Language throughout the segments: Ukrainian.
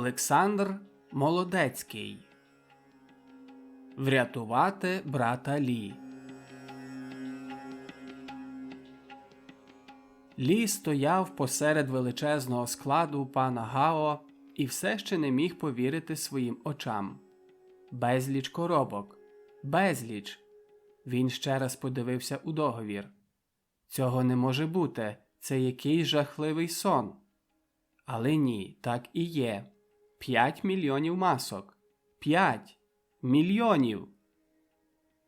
Олександр Молодецький Врятувати брата Лі. Лі стояв посеред величезного складу пана Гао і все ще не міг повірити своїм очам. Безліч коробок, безліч. Він ще раз подивився у договір. Цього не може бути, це якийсь жахливий сон. Але ні, так і є. П'ять мільйонів масок. П'ять мільйонів.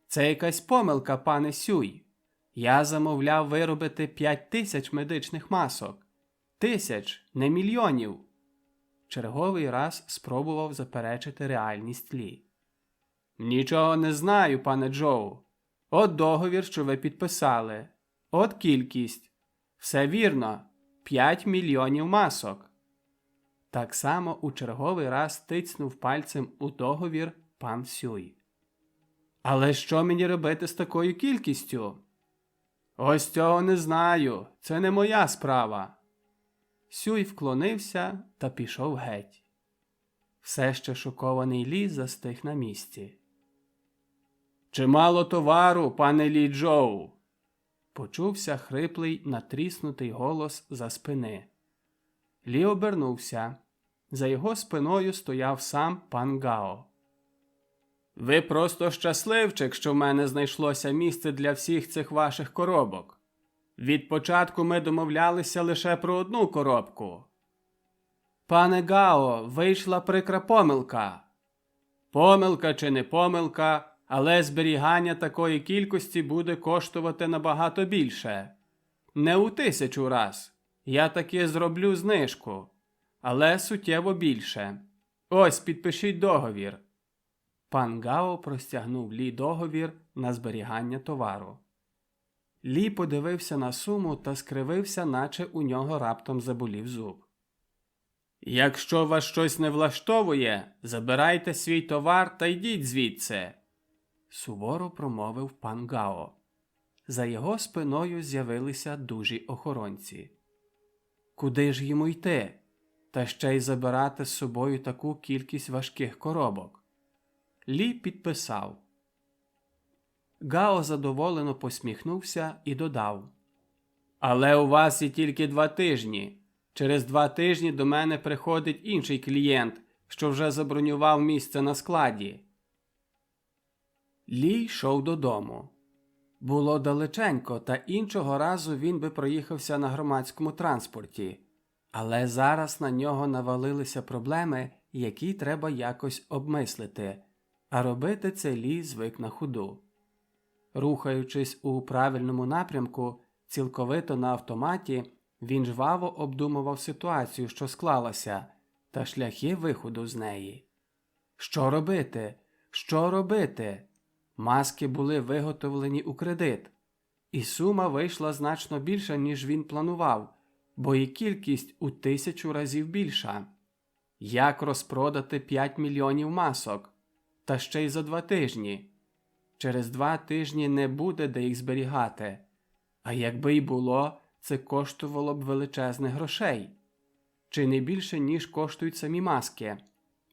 Це якась помилка, пане Сюй. Я замовляв виробити п'ять тисяч медичних масок. Тисяч, не мільйонів. Черговий раз спробував заперечити реальність Лі. Нічого не знаю, пане Джоу. От договір, що ви підписали. От кількість. Все вірно. П'ять мільйонів масок. Так само у черговий раз тицнув пальцем у договір пан Сюй. Але що мені робити з такою кількістю? Ось цього не знаю. Це не моя справа. Сюй вклонився та пішов геть. Все ще шокований Лі застиг на місці. Чимало товару, пане Лі Джоу. Почувся хриплий, натріснутий голос за спини. Лі обернувся. За його спиною стояв сам пан Гао. Ви просто щасливчик, що в мене знайшлося місце для всіх цих ваших коробок. Від початку ми домовлялися лише про одну коробку. Пане Гао, вийшла прикра помилка. Помилка чи не помилка, але зберігання такої кількості буде коштувати набагато більше. Не у тисячу раз. Я таки зроблю знижку, але суттєво більше. Ось підпишіть договір. Пан Гао простягнув Лі договір на зберігання товару. Лі подивився на суму та скривився, наче у нього раптом заболів зуб. Якщо вас щось не влаштовує, забирайте свій товар та йдіть звідси, суворо промовив пан Гао. За його спиною з'явилися дужі охоронці. Куди ж йому йти? Та ще й забирати з собою таку кількість важких коробок. Лі підписав. Гао задоволено посміхнувся і додав. Але у вас є тільки два тижні. Через два тижні до мене приходить інший клієнт, що вже забронював місце на складі. Лі йшов додому. Було далеченько, та іншого разу він би проїхався на громадському транспорті, але зараз на нього навалилися проблеми, які треба якось обмислити, а робити це Лі звик на ходу. Рухаючись у правильному напрямку, цілковито на автоматі, він жваво обдумував ситуацію, що склалася, та шляхи виходу з неї. Що робити? Що робити? Маски були виготовлені у кредит, і сума вийшла значно більша, ніж він планував, бо і кількість у тисячу разів більша. Як розпродати 5 мільйонів масок? Та ще й за два тижні. Через два тижні не буде де їх зберігати. А якби й було, це коштувало б величезних грошей. Чи не більше, ніж коштують самі маски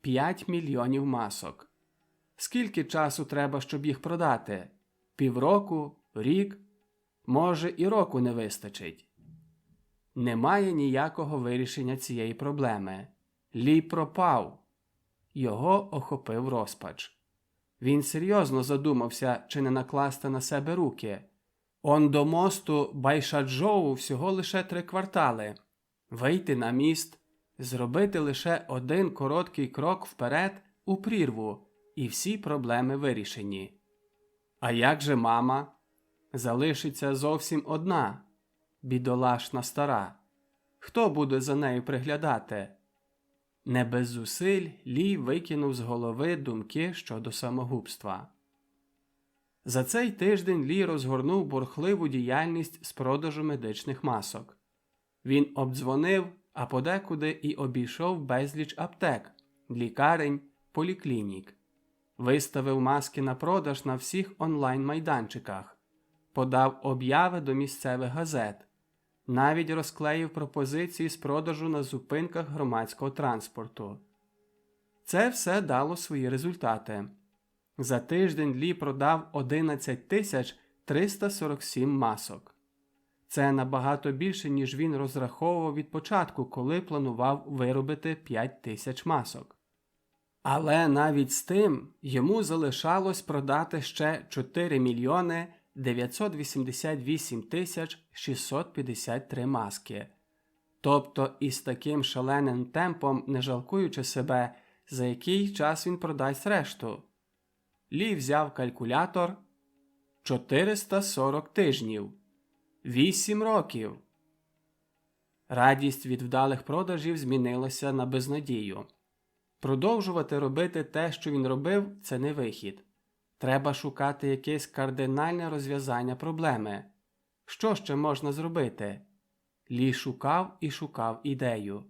5 мільйонів масок. Скільки часу треба, щоб їх продати? Півроку, рік? Може, і року не вистачить. Немає ніякого вирішення цієї проблеми. Лі пропав. Його охопив розпач. Він серйозно задумався, чи не накласти на себе руки. Он до мосту Байшаджоу всього лише три квартали. Вийти на міст, зробити лише один короткий крок вперед у прірву і всі проблеми вирішені. А як же мама? Залишиться зовсім одна, бідолашна стара. Хто буде за нею приглядати? Не без зусиль Лі викинув з голови думки щодо самогубства. За цей тиждень Лі розгорнув бурхливу діяльність з продажу медичних масок. Він обдзвонив, а подекуди і обійшов безліч аптек, лікарень, поліклінік виставив маски на продаж на всіх онлайн-майданчиках, подав обяви до місцевих газет, навіть розклеїв пропозиції з продажу на зупинках громадського транспорту. Це все дало свої результати. За тиждень Лі продав 11 тисяч 347 масок. Це набагато більше, ніж він розраховував від початку, коли планував виробити 5 тисяч масок. Але навіть з тим йому залишалось продати ще 4 мільйони 988 653 маски. Тобто із таким шаленим темпом, не жалкуючи себе, за який час він продасть решту. Лі взяв калькулятор 440 тижнів. 8 років. Радість від вдалих продажів змінилася на безнадію. Продовжувати робити те, що він робив, це не вихід. Треба шукати якесь кардинальне розв'язання проблеми. Що ще можна зробити? Лі шукав і шукав ідею.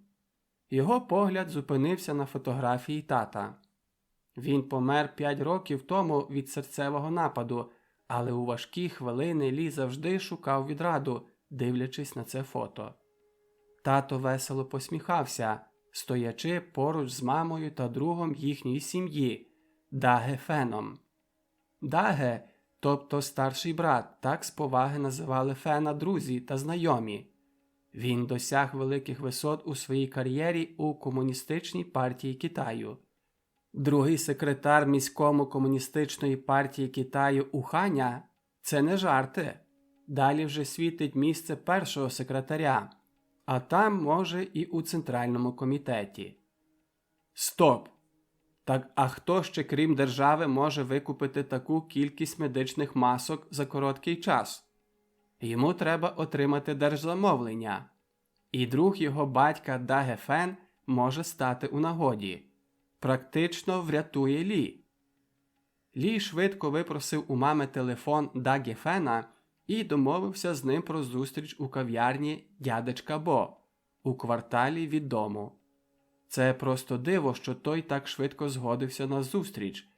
Його погляд зупинився на фотографії тата. Він помер п'ять років тому від серцевого нападу, але у важкі хвилини Лі завжди шукав відраду, дивлячись на це фото. Тато весело посміхався, стоячи поруч з мамою та другом їхньої сім'ї Даге Феном. Даге, тобто старший брат, так з поваги називали Фена друзі та знайомі. Він досяг великих висот у своїй кар'єрі у Комуністичній партії Китаю. Другий секретар міському комуністичної партії Китаю Уханя це не жарти. Далі вже світить місце першого секретаря, а там, може, і у центральному комітеті. Стоп! Так а хто ще, крім держави, може викупити таку кількість медичних масок за короткий час? Йому треба отримати держзамовлення, і друг його батька Даге Фен може стати у нагоді. Практично врятує Лі. Лі швидко випросив у мами телефон Даге Фена і домовився з ним про зустріч у кав'ярні дядечка Бо у кварталі від дому. Це просто диво, що той так швидко згодився на зустріч.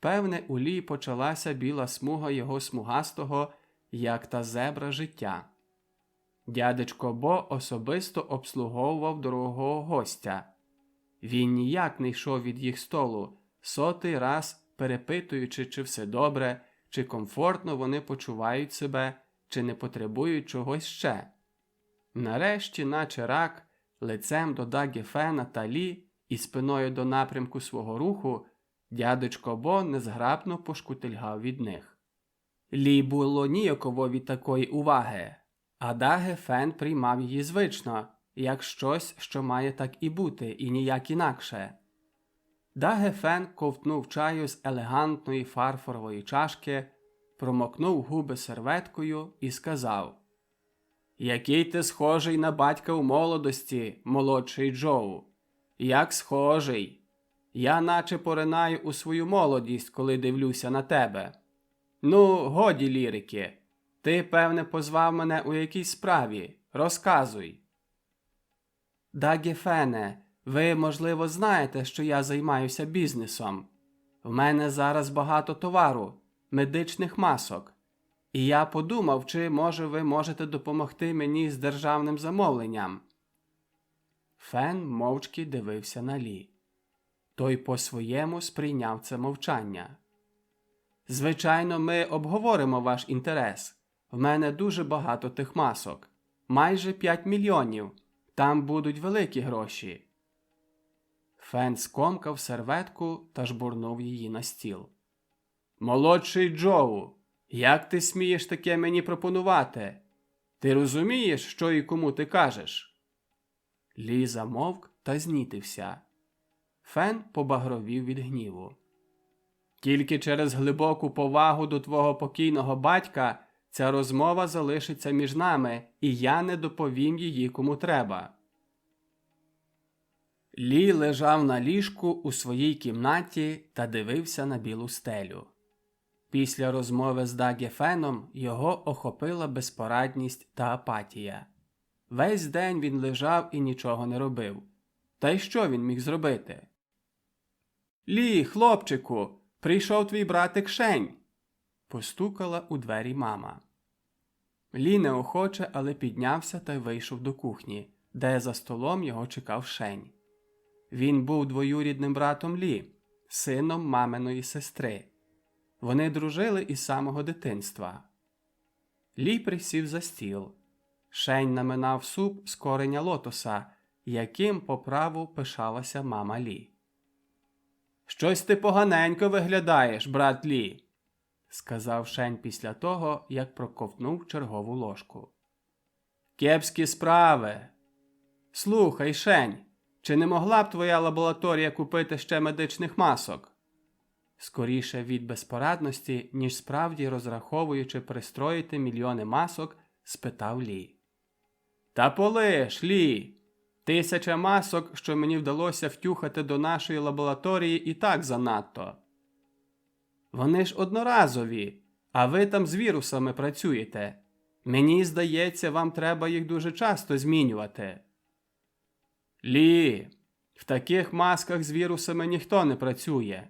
Певне, у Лі почалася біла смуга його смугастого, як та зебра життя. Дядечко Бо особисто обслуговував дорогого гостя. Він ніяк не йшов від їх столу, сотий раз перепитуючи, чи все добре, чи комфортно вони почувають себе, чи не потребують чогось ще. Нарешті, наче рак, лицем до Дагі Фена та Лі і спиною до напрямку свого руху, дядечко Бо незграбно пошкутильгав від них. Лі було ніяково від такої уваги, а Даге Фен приймав її звично, як щось, що має так і бути, і ніяк інакше. Даге Фен ковтнув чаю з елегантної фарфорової чашки, промокнув губи серветкою і сказав Який ти схожий на батька у молодості, молодший Джоу. Як схожий. Я наче поринаю у свою молодість, коли дивлюся на тебе. Ну, годі лірики. Ти, певне, позвав мене у якійсь справі. Розказуй. Дагі Фене, ви, можливо, знаєте, що я займаюся бізнесом. В мене зараз багато товару, медичних масок. І я подумав, чи, може, ви можете допомогти мені з державним замовленням. Фен мовчки дивився на Лі. Той по-своєму сприйняв це мовчання. Звичайно, ми обговоримо ваш інтерес. В мене дуже багато тих масок, майже 5 мільйонів. Там будуть великі гроші. Фен скомкав серветку та жбурнув її на стіл. Молодший Джоу, як ти смієш таке мені пропонувати? Ти розумієш, що і кому ти кажеш? Лі замовк та знітився. Фен побагровів від гніву. Тільки через глибоку повагу до твого покійного батька ця розмова залишиться між нами, і я не доповім її кому треба. Лі лежав на ліжку у своїй кімнаті та дивився на білу стелю. Після розмови з Дагі Феном його охопила безпорадність та апатія. Весь день він лежав і нічого не робив. Та й що він міг зробити? Лі, хлопчику, прийшов твій братик Шень. Постукала у двері мама. Лі неохоче, але піднявся та й вийшов до кухні, де за столом його чекав Шень. Він був двоюрідним братом Лі, сином маминої сестри. Вони дружили із самого дитинства. Лі присів за стіл. Шень наминав суп з кореня лотоса, яким по праву пишалася мама Лі. Щось ти поганенько виглядаєш, брат Лі, сказав Шень після того, як проковтнув чергову ложку. Кепські справи. Слухай, Шень, чи не могла б твоя лабораторія купити ще медичних масок? Скоріше від безпорадності, ніж справді розраховуючи пристроїти мільйони масок, спитав Лі. Та полиш, Лі. Тисяча масок, що мені вдалося втюхати до нашої лабораторії, і так занадто. Вони ж одноразові, а ви там з вірусами працюєте. Мені здається, вам треба їх дуже часто змінювати. Лі, в таких масках з вірусами ніхто не працює.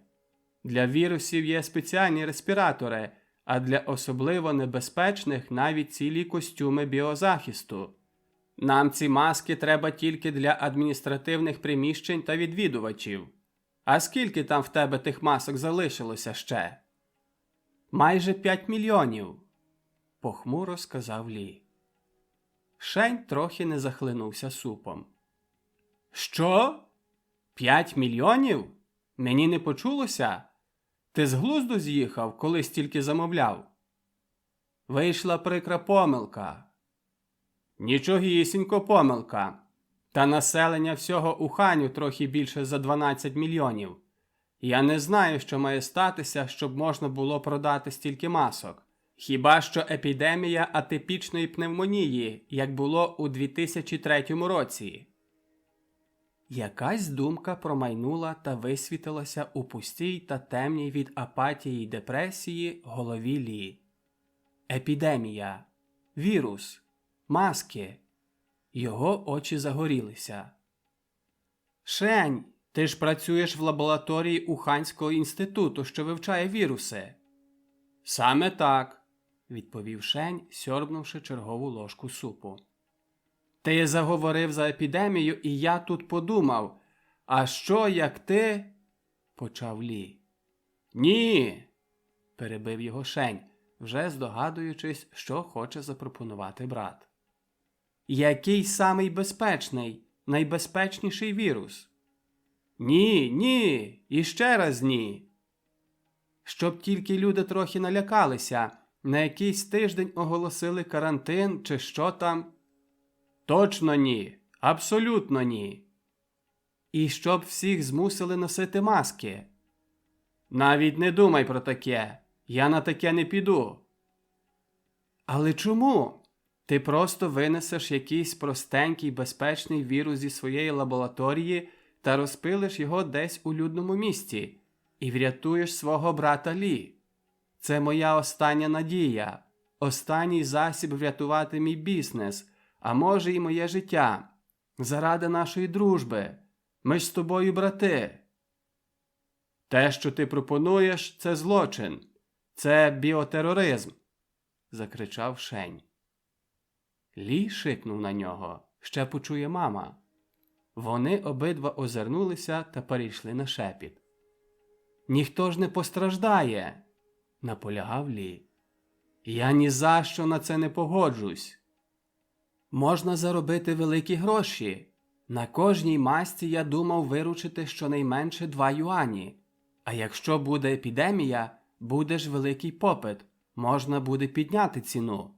Для вірусів є спеціальні респіратори, а для особливо небезпечних навіть цілі костюми біозахисту. Нам ці маски треба тільки для адміністративних приміщень та відвідувачів. А скільки там в тебе тих масок залишилося ще? Майже 5 мільйонів, похмуро сказав Лі. Шень трохи не захлинувся супом. Що? П'ять мільйонів? Мені не почулося? Ти з глузду з'їхав, коли стільки замовляв? Вийшла прикра помилка. Нічогісінько помилка. Та населення всього Уханю трохи більше за 12 мільйонів. Я не знаю, що має статися, щоб можна було продати стільки масок. Хіба що епідемія атипічної пневмонії, як було у 2003 році. Якась думка промайнула та висвітилася у пустій та темній від апатії й депресії голові Лі. Епідемія, вірус, маски. Його очі загорілися. Шень, ти ж працюєш в лабораторії Уханського інституту, що вивчає віруси. Саме так, відповів Шень, сьорбнувши чергову ложку супу. Ти заговорив за епідемію, і я тут подумав. А що, як ти? почав Лі. Ні. перебив його Шень, вже здогадуючись, що хоче запропонувати брат. Який самий безпечний, найбезпечніший вірус? Ні, ні, і ще раз ні. Щоб тільки люди трохи налякалися, на якийсь тиждень оголосили карантин чи що там. Точно ні, абсолютно ні. І щоб всіх змусили носити маски. Навіть не думай про таке. Я на таке не піду. Але чому? Ти просто винесеш якийсь простенький безпечний вірус зі своєї лабораторії та розпилиш його десь у людному місті і врятуєш свого брата Лі. Це моя остання надія, останній засіб врятувати мій бізнес, а може, і моє життя. Заради нашої дружби. Ми ж з тобою брати. Те, що ти пропонуєш, це злочин, це біотероризм, закричав Шень. Лі шикнув на нього. Ще почує мама. Вони обидва озирнулися та перейшли на шепіт. Ніхто ж не постраждає, наполягав Лі. Я ні за що на це не погоджусь. Можна заробити великі гроші. На кожній масці я думав виручити щонайменше два юані. А якщо буде епідемія, буде ж великий попит, можна буде підняти ціну.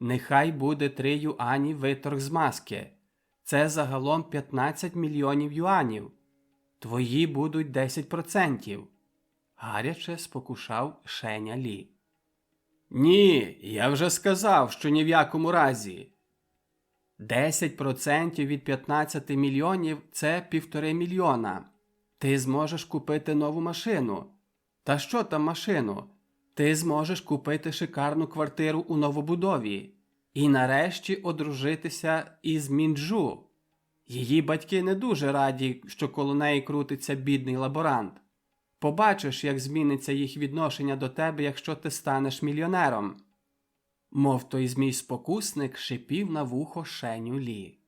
Нехай буде три юані виторг з маски. Це загалом 15 мільйонів юанів. Твої будуть 10%. Гаряче спокушав Шеня Лі. Ні, я вже сказав, що ні в якому разі. 10% від 15 мільйонів це півтори мільйона. Ти зможеш купити нову машину. Та що там машину? Ти зможеш купити шикарну квартиру у новобудові і нарешті одружитися із Мінджу. Її батьки не дуже раді, що коло неї крутиться бідний лаборант. Побачиш, як зміниться їх відношення до тебе, якщо ти станеш мільйонером. Мов той змій спокусник шипів на вухо шеню лі.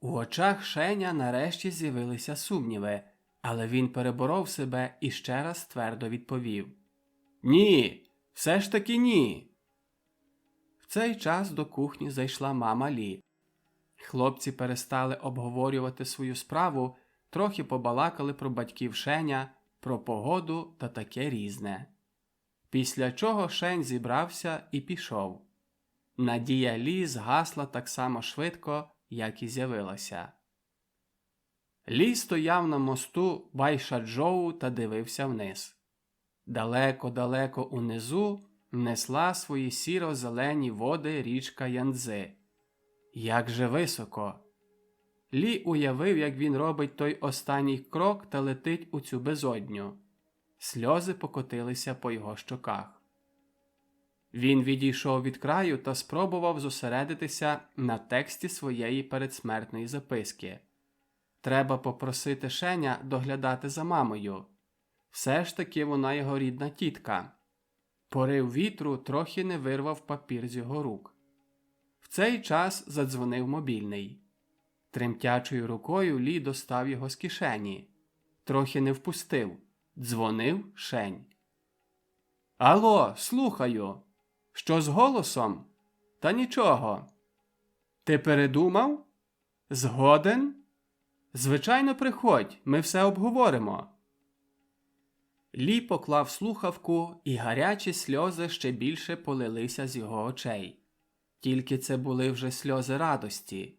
У очах Шеня нарешті з'явилися сумніви, але він переборов себе і ще раз твердо відповів: Ні, все ж таки ні. В цей час до кухні зайшла мама Лі. Хлопці перестали обговорювати свою справу, трохи побалакали про батьків Шеня, про погоду та таке різне. Після чого Шень зібрався і пішов. Надія Лі згасла так само швидко, як і з'явилася. Лі стояв на мосту Байшаджоу та дивився вниз. Далеко-далеко унизу несла свої сіро-зелені води річка Яндзи. Як же високо! Лі уявив, як він робить той останній крок та летить у цю безодню. Сльози покотилися по його щоках. Він відійшов від краю та спробував зосередитися на тексті своєї передсмертної записки. Треба попросити Шеня доглядати за мамою. Все ж таки вона його рідна тітка. Порив вітру трохи не вирвав папір з його рук. В цей час задзвонив мобільний. Тремтячою рукою Лі достав його з кишені. Трохи не впустив. Дзвонив Шень. Алло, слухаю. Що з голосом? Та нічого. Ти передумав? Згоден? Звичайно, приходь, ми все обговоримо. Лі поклав слухавку, і гарячі сльози ще більше полилися з його очей. Тільки це були вже сльози радості.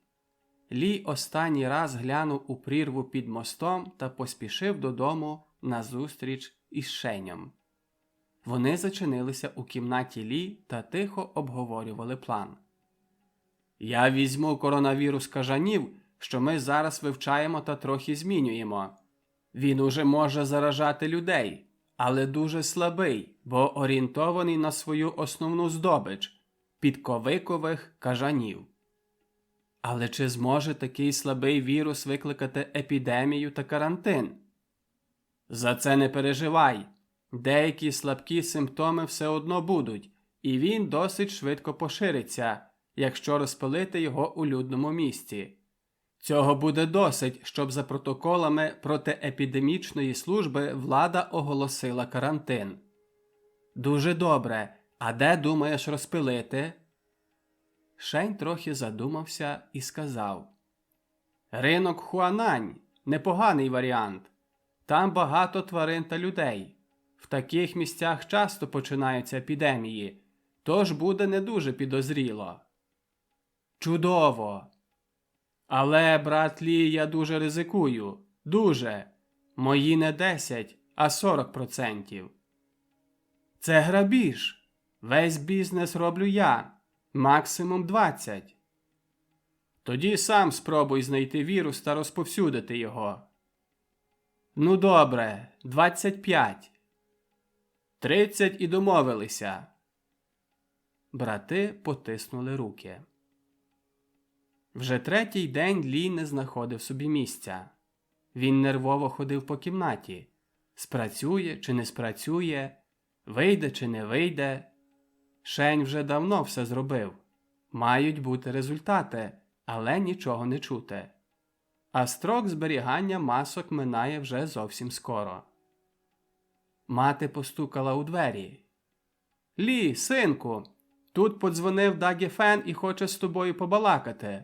Лі останній раз глянув у прірву під мостом та поспішив додому на зустріч із Шенем. Вони зачинилися у кімнаті Лі та тихо обговорювали план. Я візьму коронавірус кажанів, що ми зараз вивчаємо та трохи змінюємо. Він уже може заражати людей, але дуже слабий, бо орієнтований на свою основну здобич підковикових кажанів. Але чи зможе такий слабий вірус викликати епідемію та карантин? За це не переживай. Деякі слабкі симптоми все одно будуть, і він досить швидко пошириться, якщо розпилити його у людному місці. Цього буде досить, щоб за протоколами протиепідемічної служби влада оголосила карантин. Дуже добре. А де думаєш розпилити? Шень трохи задумався і сказав: Ринок Хуанань непоганий варіант. Там багато тварин та людей. В таких місцях часто починаються епідемії, тож буде не дуже підозріло. Чудово! Але, брат Лі, я дуже ризикую. Дуже. Мої не 10, а 40%. Це грабіж. Весь бізнес роблю я. Максимум 20. Тоді сам спробуй знайти вірус та розповсюдити його. Ну, добре, 25. 30 і домовилися. Брати потиснули руки. Вже третій день Лі не знаходив собі місця. Він нервово ходив по кімнаті. Спрацює чи не спрацює, вийде чи не вийде. Шень вже давно все зробив. Мають бути результати, але нічого не чути. А строк зберігання масок минає вже зовсім скоро. Мати постукала у двері. Лі, синку, тут подзвонив Дагі Фен і хоче з тобою побалакати.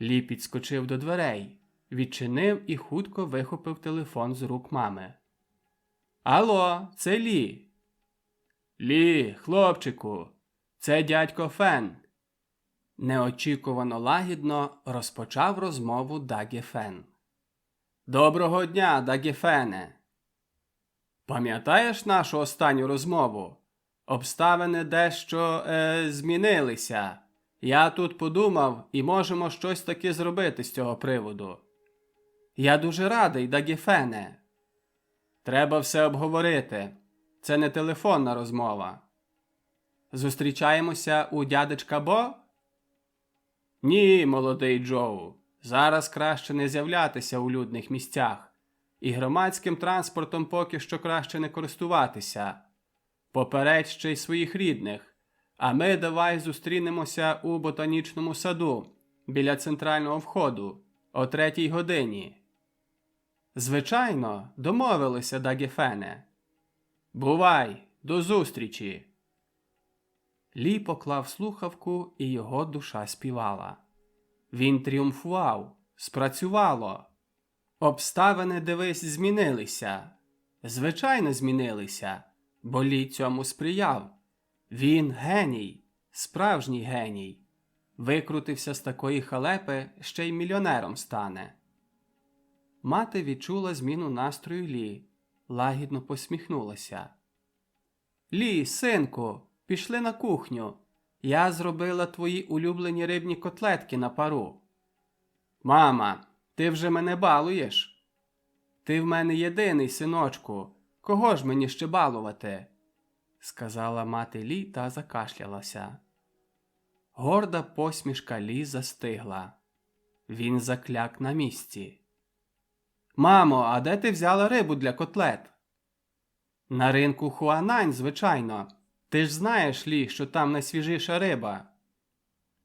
Лі підскочив до дверей, відчинив і хутко вихопив телефон з рук мами. Алло, це Лі. Лі, хлопчику, це дядько Фен. Неочікувано лагідно розпочав розмову Дагі Фен. Доброго дня, Дагі Фене. Пам'ятаєш нашу останню розмову? Обставини дещо е, змінилися. Я тут подумав і можемо щось таке зробити з цього приводу. Я дуже радий, Дагіфене. Треба все обговорити. Це не телефонна розмова. Зустрічаємося у дядечка Бо? Ні, молодий Джоу. Зараз краще не з'являтися у людних місцях, і громадським транспортом поки що краще не користуватися. Попередь ще й своїх рідних. А ми давай зустрінемося у ботанічному саду біля центрального входу о третій годині. Звичайно, домовилися, Дагефене. Бувай, до зустрічі. Лі поклав слухавку, і його душа співала. Він тріумфував, спрацювало. Обставини, дивись, змінилися. Звичайно, змінилися, бо Лі цьому сприяв. Він геній, справжній геній. Викрутився з такої халепи, ще й мільйонером стане. Мати відчула зміну настрою Лі, лагідно посміхнулася. Лі, синку, пішли на кухню. Я зробила твої улюблені рибні котлетки на пару. Мама, ти вже мене балуєш? Ти в мене єдиний, синочку. Кого ж мені ще балувати? сказала мати Лі та закашлялася. Горда посмішка Лі застигла. Він закляк на місці. Мамо, а де ти взяла рибу для котлет? На ринку Хуанань, звичайно. Ти ж знаєш, Лі, що там найсвіжіша риба.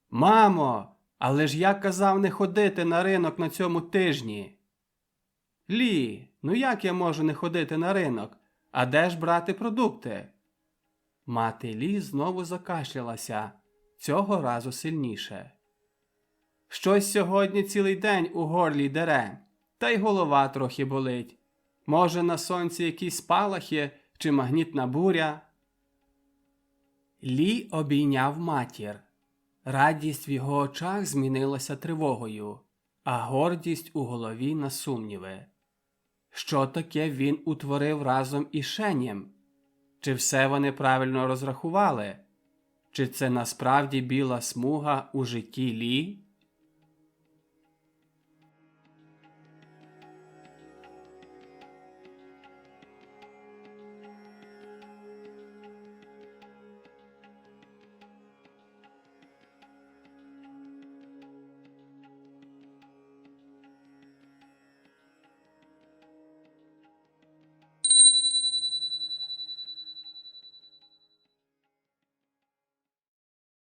Мамо, але ж я казав не ходити на ринок на цьому тижні. Лі, ну як я можу не ходити на ринок? А де ж брати продукти? Мати Лі знову закашлялася, цього разу сильніше. Щось сьогодні цілий день у горлі дере, та й голова трохи болить. Може, на сонці якісь спалахи чи магнітна буря. Лі обійняв матір. Радість в його очах змінилася тривогою, а гордість у голові на сумніви. Що таке він утворив разом із Шенєм? Чи все вони правильно розрахували? Чи це насправді біла смуга у житті Лі?